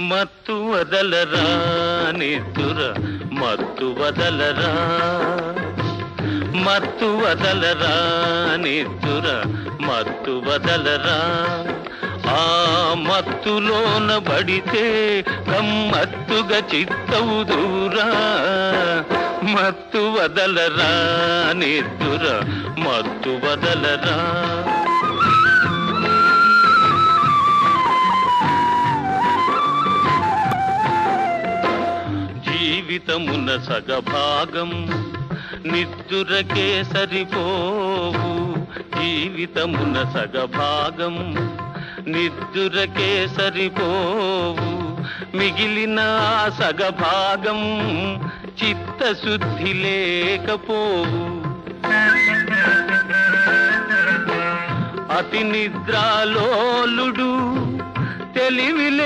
మత్తు వదలరా నిద్దుర మత్తు వదలరా. మత్తు వదలరా నిద్దుర మత్తు వదలరా. ఆ మత్తులోన పడితే గమ్మత్తుగా చిత్తవు దూరా. మత్తు వదలరా నిద్దుర మత్తు వదలరా. జీవితమున సగభాగం. నిద్దురకే సరిపోవు జీవితమున సగభాగం. నిద్దురకే సరిపోవు మిగిలిన సగభాగం. చిత్తశుద్ధి లేకపోవు. అతి నిద్రాలోలుడు తెలివిలే